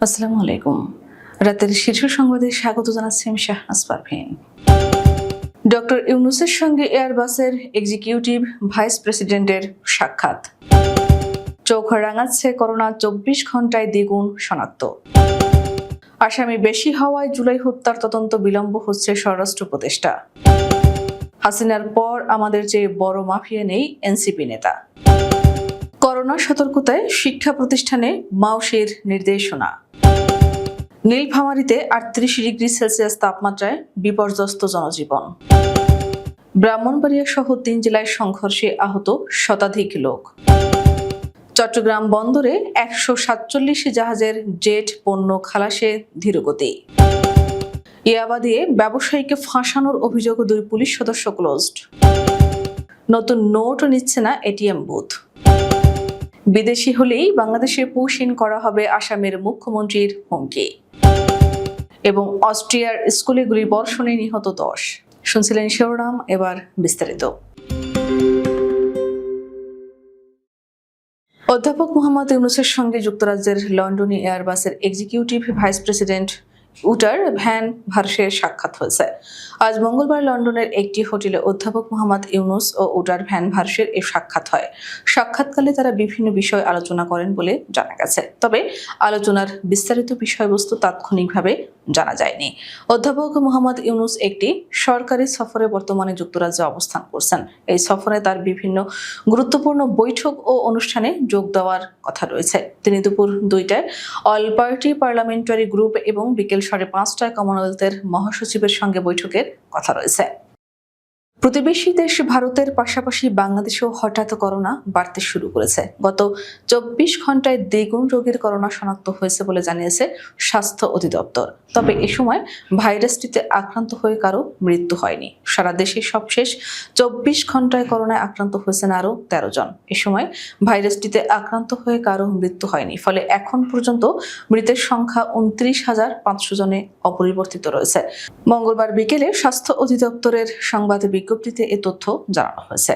আসসালামু আলাইকুম। রাতের শীর্ষ সংবাদে স্বাগত জানাচ্ছি আমি শাহনাজ পারভিন ডক্টর ইউনুসের সঙ্গে এয়ারবাসের এক্সিকিউটিভ ভাইস প্রেসিডেন্টের সাক্ষাৎ। চোখ রাঙাচ্ছে করোনা চব্বিশ ঘন্টায় দ্বিগুণ শনাক্ত। আসামি বেশি হওয়ায় জুলাই হত্যার তদন্ত বিলম্ব হচ্ছে স্বরাষ্ট্র উপদেষ্টা। হাসিনার পর আমাদের চেয়ে বড় মাফিয়া নেই এনসিপি নেতা। করোনা সতর্কতায় শিক্ষা প্রতিষ্ঠানে মাউসের নির্দেশনা। নীলফামারীতে আটত্রিশ ডিগ্রি সেলসিয়াস তাপমাত্রায় বিপর্যস্ত জনজীবন। ব্রাহ্মণবাড়িয়া সহ তিন জেলায় সংঘর্ষে আহত শতাধিক লোক। চট্টগ্রাম বন্দরে একশো সাতচল্লিশ জাহাজের জেট পণ্য খালাসে ধীরগতি। ইয়াবা দিয়ে ব্যবসায়ীকে ফাঁসানোর অভিযোগ দুই পুলিশ সদস্য ক্লোজড। নতুন নোট নিচ্ছে না এটিএম বুথ। বিদেশি হলেই বাংলাদেশে পুশিন করা হবে আসামের মুখ্যমন্ত্রীর হুমকি। এবং অস্ট্রিয়ার স্কুলে গুলিবর্ষণে নিহত দশ। শুনছিলেন শিরোনাম, এবার বিস্তারিত। অধ্যাপক মোহাম্মদ ইউনুসের সঙ্গে যুক্তরাজ্যের লন্ডনে এয়ারবাসের executive vice president Wouter van ভার্সের সাক্ষাৎ হয়েছে। আজ মঙ্গলবার লন্ডনের একটি হোটেলে অধ্যাপক মোহাম্মদ ইউনুস ও উটার ভ্যান ভার্সের এই সাক্ষাৎ হয়। সাক্ষাৎকালে তারা বিভিন্ন বিষয় আলোচনা করেন বলে জানা গেছে। তবে আলোচনার বিস্তারিত বিষয়বস্তু তাৎক্ষণিকভাবে জানা যায়নি। অধ্যাপক মোহাম্মদ ইউনুস একটি সরকারি সফরে বর্তমানে যুক্তরাজ্যে অবস্থান করছেন। এই সফরে তার বিভিন্ন গুরুত্বপূর্ণ বৈঠক ও অনুষ্ঠানে যোগ দেওয়ার কথা রয়েছে। তিনি দুপুর দুইটায় অল পার্টি পার্লামেন্টারি গ্রুপ এবং বিকেল সাড়ে পাঁচটায় কমনওয়েলথের মহাসচিবের সঙ্গে বৈঠকের কথা রয়েছে। প্রতিবেশী দেশ ভারতের পাশাপাশি বাংলাদেশেও হঠাৎ করোনা বাড়তে শুরু করেছে। গত চব্বিশ ঘন্টায় দ্বিগুণ রোগীর করোনা শনাক্ত হয়েছে বলে জানিয়েছে স্বাস্থ্য অধিদপ্তর। তবে এ সময় ভাইরাসটিতে আক্রান্ত হয়ে কারও মৃত্যু হয়নি। সারা দেশে সবশেষ চব্বিশ ঘন্টায় করোনায় আক্রান্ত হয়েছেন আরও তেরো জন। এ সময় ভাইরাসটিতে আক্রান্ত হয়ে কারও মৃত্যু হয়নি। ফলে এখন পর্যন্ত মৃতের সংখ্যা উনত্রিশ হাজার পাঁচশো জনে অপরিবর্তিত রয়েছে। মঙ্গলবার বিকেলে স্বাস্থ্য অধিদপ্তরের সংবাদ বিজ্ঞপ্তিতে এ তথ্য জানানো হয়েছে।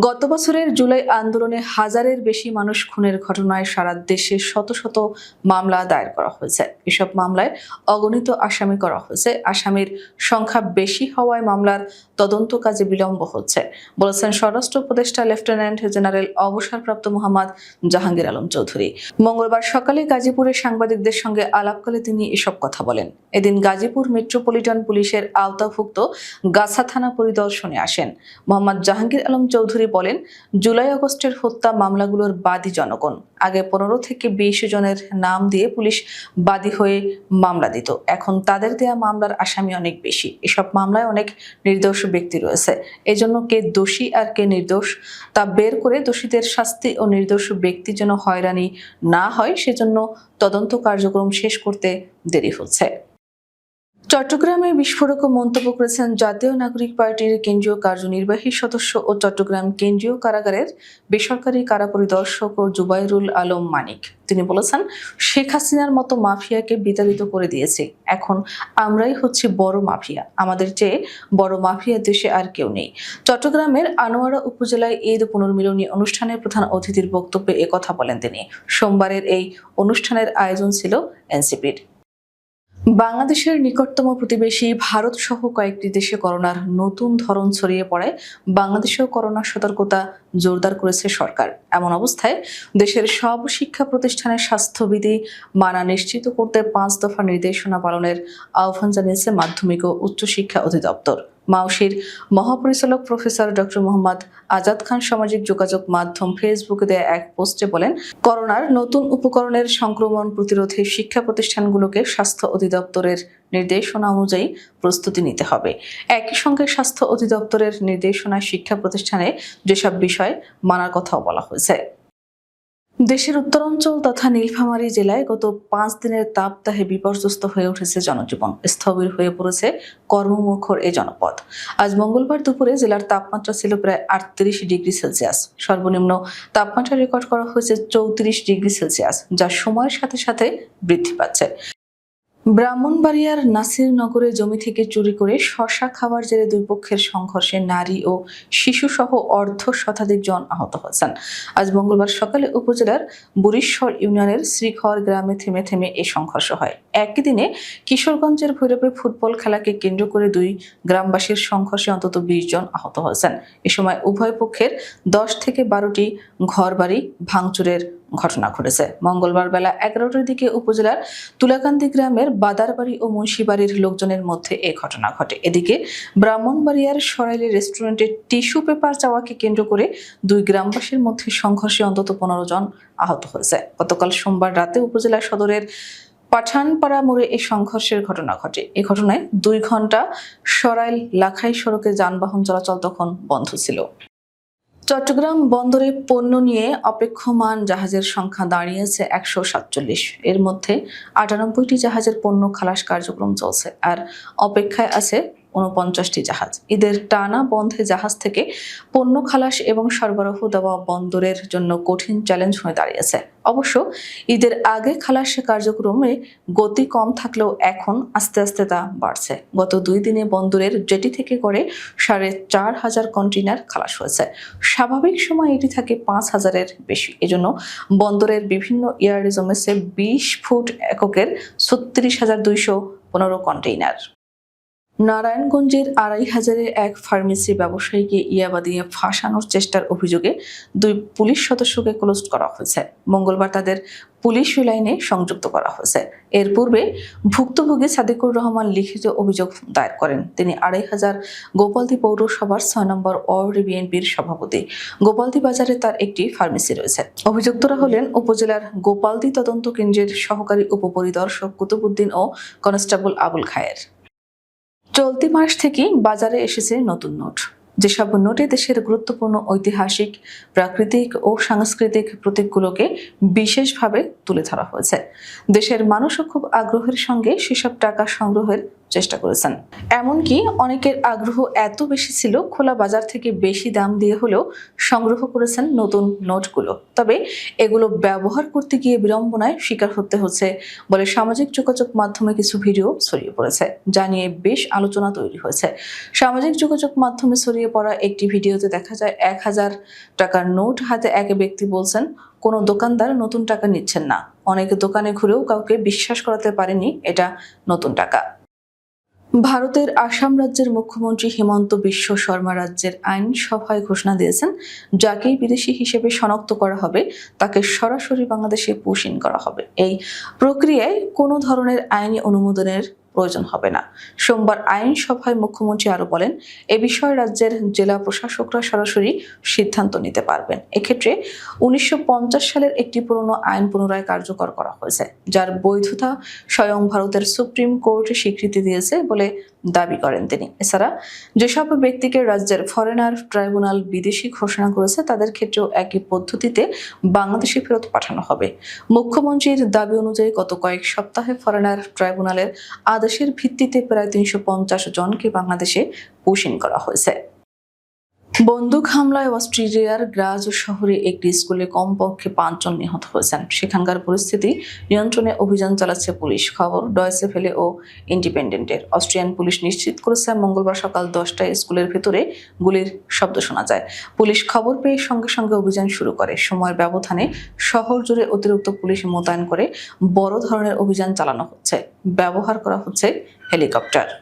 গত বছরের জুলাই আন্দোলনে হাজারের বেশি মানুষ খুনের ঘটনায় সারা দেশে শত শত মামলা দায়ের করা হয়েছে। এসব মামলায় অগণিত আসামি করা হয়েছে। আসামির সংখ্যা বেশি হওয়ায় মামলার তদন্ত কাজে বিলম্ব হচ্ছে। বলেছেন স্বরাষ্ট্র উপদেষ্টা লেফটেন্যান্ট জেনারেল অবসরপ্রাপ্ত মোহাম্মদ জাহাঙ্গীর আলম চৌধুরী। মঙ্গলবার সকালে গাজীপুরে সাংবাদিকদের সঙ্গে আলাপকালে তিনি এসব কথা বলেন। এদিন গাজীপুর মেট্রোপলিটন পুলিশের আওতাভুক্ত গাছা থানা পরিদর্শনে আসেন। মোহাম্মদ জাহাঙ্গীর আলম চৌধুরী বলেন, জুলাই আগস্টের হত্যা মামলাগুলোর বাদী জনগণ। আগে পনেরো থেকে বিশ জনের নাম দিয়ে পুলিশ বাদী হয়ে মামলা দিত। এখন তাদের দেয়া মামলার আসামি অনেক বেশি। এসব মামলায় অনেক নির্দোষ ব্যক্তি রয়েছে। এজন্য কে দোষী আর কে নির্দোষ তা বের করে দোষীদের শাস্তি ও নির্দোষ ব্যক্তি যেন হয়রানি না হয়, সেজন্য তদন্ত কার্যক্রম শেষ করতে দেরি হচ্ছে। চট্টগ্রামে বিস্ফোরক মন্তব্য করেছেন জাতীয় নাগরিক পার্টির কেন্দ্রীয় কার্যনির্বাহী সদস্য ও চট্টগ্রাম কেন্দ্রীয় কারাগারের বেসরকারি কারা পরিদর্শক ও জুবাইরুল আলম মানিক। তিনি বলেছেন, শেখ হাসিনার মতো মাফিয়াকে বিতাড়িত করে দিয়েছে। এখন আমরাই হচ্ছে বড় মাফিয়া। আমাদের চেয়ে বড় মাফিয়া দেশে আর কেউ নেই। চট্টগ্রামের আনোয়ারা উপজেলায় ঈদ পুনর্মিলনী অনুষ্ঠানের প্রধান অতিথির বক্তব্যে একথা বলেন তিনি। সোমবারের এই অনুষ্ঠানের আয়োজন ছিল এনসিপির। বাংলাদেশের নিকটতম প্রতিবেশী ভারত সহ কয়েকটি দেশে করোনার নতুন ধরন ছড়িয়ে পড়ায় বাংলাদেশেও করোনার সতর্কতা জোরদার করেছে সরকার। এমন অবস্থায় দেশের সব শিক্ষা প্রতিষ্ঠানের স্বাস্থ্যবিধি মানা নিশ্চিত করতে পাঁচ দফা নির্দেশনা পালনের আহ্বান জানিয়েছে মাধ্যমিক ও উচ্চশিক্ষা অধিদপ্তর। মাউসির মহাপরিচালক প্রফেসর ডক্টর মোহাম্মদ আজাদ খান সামাজিক যোগাযোগ মাধ্যম ফেসবুকে দেয়া এক পোস্টে বলেন, করোনার নতুন উপকরণের সংক্রমণ প্রতিরোধে শিক্ষা প্রতিষ্ঠানগুলোকে স্বাস্থ্য অধিদপ্তরের নির্দেশনা অনুযায়ী প্রস্তুতি নিতে হবে। একই সঙ্গে স্বাস্থ্য অধিদপ্তরের নির্দেশনায় শিক্ষা প্রতিষ্ঠানে যেসব বিষয় মানার কথাও বলা হয়েছে। দেশের উত্তরাঞ্চল তথা নীলফামারী জেলায় গত পাঁচ দিনের তাপদাহে বিপর্যস্ত হয়ে উঠেছে জনজীবন। স্থবির হয়ে পড়েছে কর্মমুখর এই জনপদ। আজ মঙ্গলবার দুপুরে জেলার তাপমাত্রা ছিল প্রায় আটত্রিশ ডিগ্রি সেলসিয়াস। সর্বনিম্ন তাপমাত্রা রেকর্ড করা হয়েছে চৌত্রিশ ডিগ্রি সেলসিয়াস, যা সময়ের সাথে সাথে বৃদ্ধি পাচ্ছে। ব্রাহ্মণবাড়িয়ার নাসিরনগরে জমি থেকে চুরি করে শশা খাওয়ার জেরে দুই পক্ষের সংঘর্ষে নারী ও শিশুসহ অর্ধ শতাধিক জন আহত হয়েছেন। আজ মঙ্গলবার সকালে উপজেলার বুড়িশ্বর ইউনিয়নের শ্রীখর গ্রামে থেমে থেমে এই সংঘর্ষ হয়। একই দিনে কিশোরগঞ্জের ভৈরবে ফুটবল খেলাকে কেন্দ্র করে দুই গ্রামবাসীর সংঘর্ষে অন্তত বিশ জন আহত হয়েছেন। এ সময় উভয় পক্ষের দশ থেকে বারোটি ঘরবাড়ি ভাঙচুরের ঘটনা ঘটেছে। মঙ্গলবার বেলা এগারোটার দিকে উপজেলার তুলাকান্দি গ্রামের বাদারবাড়ি ও মুন্সিবাড়ির লোকজনের মধ্যে এ ঘটনা ঘটে। এদিকে ব্রাহ্মণবাড়িয়ার সরাইলি রেস্টুরেন্টে টিস্যু পেপার চাওয়াকে কেন্দ্র করে দুই গ্রামবাসীর মধ্যে সংঘর্ষে অন্তত পনেরো জন আহত হয়েছে। গতকাল সোমবার রাতে উপজেলা সদরের পাঠানপাড়া মোড়ে এই সংঘর্ষের ঘটনা ঘটে। এই ঘটনায় দুই ঘণ্টা সরাইল লাখাই সড়কে যানবাহন চলাচল তখন বন্ধ ছিল। চট্টগ্রাম বন্দরে পণ্য নিয়ে অপেক্ষমান জাহাজের সংখ্যা দাঁড়িয়েছে একশো সাতচল্লিশ। এর মধ্যে আটানব্বইটি জাহাজের পণ্য খালাস কার্যক্রম চলছে, আর অপেক্ষায় আছে উনপঞ্চাশটি জাহাজ। ঈদের টানা বন্ধে জাহাজ থেকে পণ্য খালাস এবং সরবরাহ দেওয়া বন্দরের জন্য কঠিন চ্যালেঞ্জ হয়ে দাঁড়িয়েছে। অবশ্য ঈদের আগে খালাস কার্যক্রমে গতি কম থাকলেও এখন আস্তে আস্তে তা বাড়ছে। গত দুই দিনে বন্দরের জেটি থেকে করে সাড়ে চার হাজার কন্টেইনার খালাস হয়েছে। স্বাভাবিক সময় এটি থাকে পাঁচ হাজারের বেশি। এজন্য বন্দরের বিভিন্ন ইয়াররিজমেসে বিশ ফুট এককের ছত্রিশ হাজার দুইশো পনেরো কন্টেইনার। নারায়ণগঞ্জের আড়াই হাজারের এক ফার্মেসি ব্যবসায়ীকে ইয়াবা দিয়ে ফাঁসানোর চেষ্টার অভিযোগে দুই পুলিশ সদস্যকে ক্লোজ করা হয়েছে। মঙ্গলবার তাদের পুলিশ লাইনে সংযুক্ত করা হয়েছে। এর পূর্বে ভুক্তভোগী সাদিকুর রহমান লিখিত অভিযোগ দায়ের করেন। তিনি আড়াই হাজার গোপালদী পৌরসভার ছয় নম্বর ওয়ার্ড বিএনপির সভাপতি। গোপালদি বাজারে তার একটি ফার্মেসি রয়েছে। অভিযুক্তরা হলেন উপজেলার গোপালদি তদন্ত কেন্দ্রের সহকারী উপপরিদর্শক কুতুবুদ্দিন ও কনস্টেবল আবুল খায়ের। চলতি মাস থেকেই বাজারে এসেছে নতুন নোট। যেসব নোটে দেশের গুরুত্বপূর্ণ ঐতিহাসিক, প্রাকৃতিক ও সাংস্কৃতিক প্রতীকগুলোকে বিশেষভাবে তুলে ধরা হয়েছে। দেশের মানুষও খুব আগ্রহের সঙ্গে সেসব টাকা সংগ্রহের চেষ্টা করেছেন। এমনকি অনেকের আগ্রহ এত বেশি ছিল খোলা বাজার থেকে বেশি দাম দিয়ে হলেও সংগ্রহ করেছেন নতুন নোটগুলো। তবে এগুলো ব্যবহার করতে গিয়ে বিড়ম্বনায় শিকার হতে হচ্ছে বলে সামাজিক যোগাযোগ মাধ্যমে কিছু ভিডিও ছড়িয়ে পড়েছে, যা নিয়ে বেশ আলোচনা তৈরি হয়েছে। সামাজিক যোগাযোগ মাধ্যমে ছড়িয়ে পড়া একটি ভিডিওতে দেখা যায় এক হাজার টাকার নোট হাতে এক ব্যক্তি বলছেন, কোনো দোকানদার নতুন টাকা নিচ্ছেন না। অনেকে দোকানে ঘুরেও কাউকে বিশ্বাস করাতে পারেনি এটা নতুন টাকা। ভারতের আসাম রাজ্যের মুখ্যমন্ত্রী হেমন্ত বিশ্ব শর্মা রাজ্যের আইন সভায় ঘোষণা দিয়েছেন যাকেই বিদেশি হিসেবে শনাক্ত করা হবে, তাকে সরাসরি বাংলাদেশে পোষণ করা হবে। এই প্রক্রিয়ায় কোনো ধরনের আইনি অনুমোদনের প্রয়োজন হবে না। সোমবার আইনসভায় মুখ্যমন্ত্রী আরও বলেন, এ বিষয়ে রাজ্যের জেলা প্রশাসকরা সরাসরি সিদ্ধান্ত নিতে পারবেন। এক্ষেত্রে উনিশশো পঞ্চাশ সালের একটি পুরনো আইন পুনরায় কার্যকর করা হয়েছে, যার বৈধতা স্বয়ং ভারতের সুপ্রিম কোর্ট স্বীকৃতি দিয়েছে বলে দাবি করেন তিনি। এছাড়া যেসব ব্যক্তিকে রাজ্যের ফরেনার ট্রাইব্যুনাল বিদেশি ঘোষণা করেছে, তাদের ক্ষেত্রেও একই পদ্ধতিতে বাংলাদেশে ফেরত পাঠানো হবে। মুখ্যমন্ত্রীর দাবি অনুযায়ী গত কয়েক সপ্তাহে ফরেনার ট্রাইব্যুনালের আদেশের ভিত্তিতে প্রায় তিনশো পঞ্চাশ জনকে বাংলাদেশে পোষণ করা হয়েছে। বন্দুক হামলায় অস্ট্রেলিয়ার গ্রাজ শহরে একটি স্কুলে কমপক্ষে পাঁচজন নিহত হয়েছেন। সেখানকার পরিস্থিতি নিয়ন্ত্রণে অভিযান চালাচ্ছে পুলিশ। খবর ডয়েসে ফেলে ও ইন্ডিপেন্ডেন্টের। অস্ট্রিয়ান পুলিশ নিশ্চিত করেছে, মঙ্গলবার সকাল দশটায় স্কুলের ভেতরে গুলির শব্দ শোনা যায়। পুলিশ খবর পেয়ে সঙ্গে সঙ্গে অভিযান শুরু করে। সময়ের ব্যবধানে শহর জুড়ে অতিরিক্ত পুলিশ মোতায়েন করে বড় ধরনের অভিযান চালানো হচ্ছে। ব্যবহার করা হচ্ছে হেলিকপ্টার।